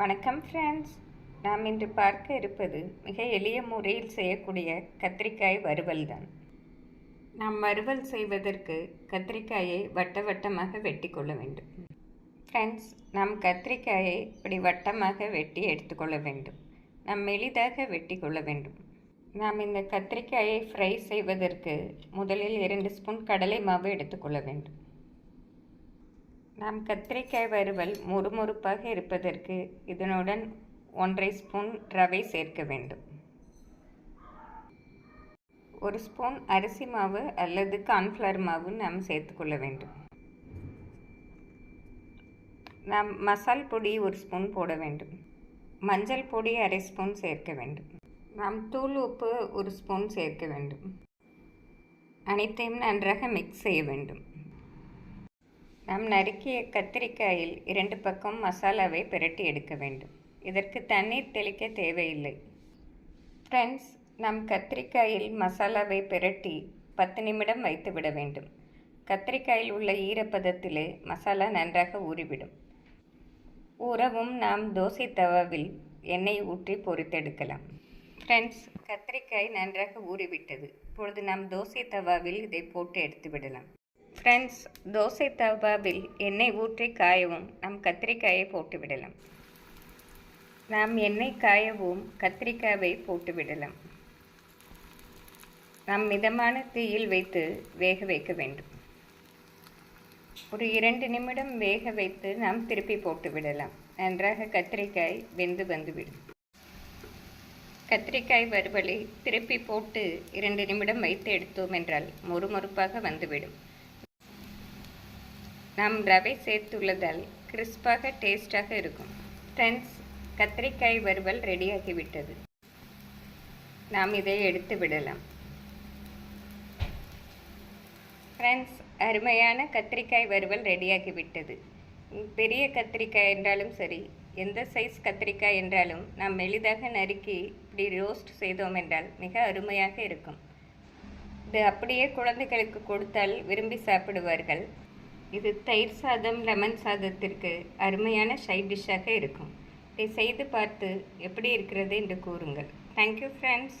வணக்கம் ஃப்ரெண்ட்ஸ் நாம் இன்று பார்க்க இருப்பது மிக எளிய முறையில் செய்யக்கூடிய கத்திரிக்காய் வறுவல் தான் நாம் வறுவல் செய்வதற்கு கத்திரிக்காயை வட்ட வட்டமாக வெட்டி கொள்ள வேண்டும். ஃப்ரெண்ட்ஸ் நாம் கத்திரிக்காயை இப்படி வட்டமாக வெட்டி எடுத்துக்கொள்ள வேண்டும். நாம் எளிதாக வெட்டி கொள்ள வேண்டும். நாம் இந்த கத்திரிக்காயை ஃப்ரை செய்வதற்கு முதலில் இரண்டு ஸ்பூன் கடலை மாவு எடுத்துக்கொள்ள வேண்டும். நாம் கத்திரிக்காய் வறுவல் முறுமுறுப்பாக இருப்பதற்கு இதனுடன் ஒன்றரை ஸ்பூன் ரவை சேர்க்க வேண்டும். ஒரு ஸ்பூன் அரிசி மாவு அல்லது கார்ன்ஃப்ளவர் மாவு நாம் சேர்த்துக்கொள்ள வேண்டும். நாம் மசால் பொடி ஒரு ஸ்பூன் போட வேண்டும். மஞ்சள் பொடி அரை ஸ்பூன் சேர்க்க வேண்டும். நாம் தூள் உப்பு ஒரு ஸ்பூன் சேர்க்க வேண்டும். அனைத்தையும் நன்றாக மிக்ஸ் செய்ய வேண்டும். நாம் நறுக்கிய கத்திரிக்காயில் இரண்டு பக்கம் மசாலாவை பிரட்டி எடுக்க வேண்டும். இதற்கு தண்ணீர் தெளிக்க தேவையில்லை. ஃப்ரெண்ட்ஸ் நம் கத்திரிக்காயில் மசாலாவை பிரட்டி பத்து நிமிடம் வைத்து விட வேண்டும். கத்திரிக்காயில் உள்ள ஈரப்பதத்திலே மசாலா நன்றாக ஊறிவிடும். ஊறவும் நாம் தோசை தவாவில் எண்ணெய் ஊற்றி பொரித்தெடுக்கலாம் ஃப்ரெண்ட்ஸ் கத்திரிக்காய் நன்றாக ஊறிவிட்டது. இப்பொழுது நாம் தோசை தவாவில் இதை போட்டு எடுத்து விடலாம். ஃப்ரெண்ட்ஸ் தோசை தவாவில் எண்ணெய் ஊற்றி காயவும். நம் கத்திரிக்காயை போட்டு விடலாம். நாம் எண்ணெய் காயவும் கத்திரிக்காயை போட்டு விடலாம். நாம் மிதமான தீயில் வைத்து வேக வைக்க வேண்டும். ஒரு இரண்டு நிமிடம் வேக வைத்து நாம் திருப்பி போட்டு விடலாம். நன்றாக கத்திரிக்காய் வெந்து வந்துவிடும். கத்திரிக்காய் வறுவலை திருப்பி போட்டு இரண்டு நிமிடம் வைத்து எடுத்தோம் என்றால் மொறுமொறுப்பாக வந்துவிடும். நாம் ரவை சேர்த்துள்ளதால் கிறிஸ்பாக டேஸ்டாக இருக்கும். ஃப்ரெண்ட்ஸ் கத்திரிக்காய் வறுவல் ரெடியாகிவிட்டது நாம் இதை எடுத்து விடலாம். ஃப்ரெண்ட்ஸ் அருமையான கத்திரிக்காய் வறுவல் ரெடியாகிவிட்டது பெரிய கத்திரிக்காய் என்றாலும் சரி எந்த சைஸ் கத்திரிக்காய் என்றாலும் நாம் எளிதாக நறுக்கி இப்படி ரோஸ்ட் செய்தோம் என்றால் மிக அருமையாக இருக்கும். இது அப்படியே குழந்தைகளுக்கு கொடுத்தால் விரும்பி சாப்பிடுவார்கள். இது தயிர் சாதம் லெமன் சாதத்திற்கு அருமையான சைட் டிஷ்ஷாக இருக்கும். இதை செய்து பார்த்து எப்படி இருக்கிறது என்று கூறுங்கள். Thank you friends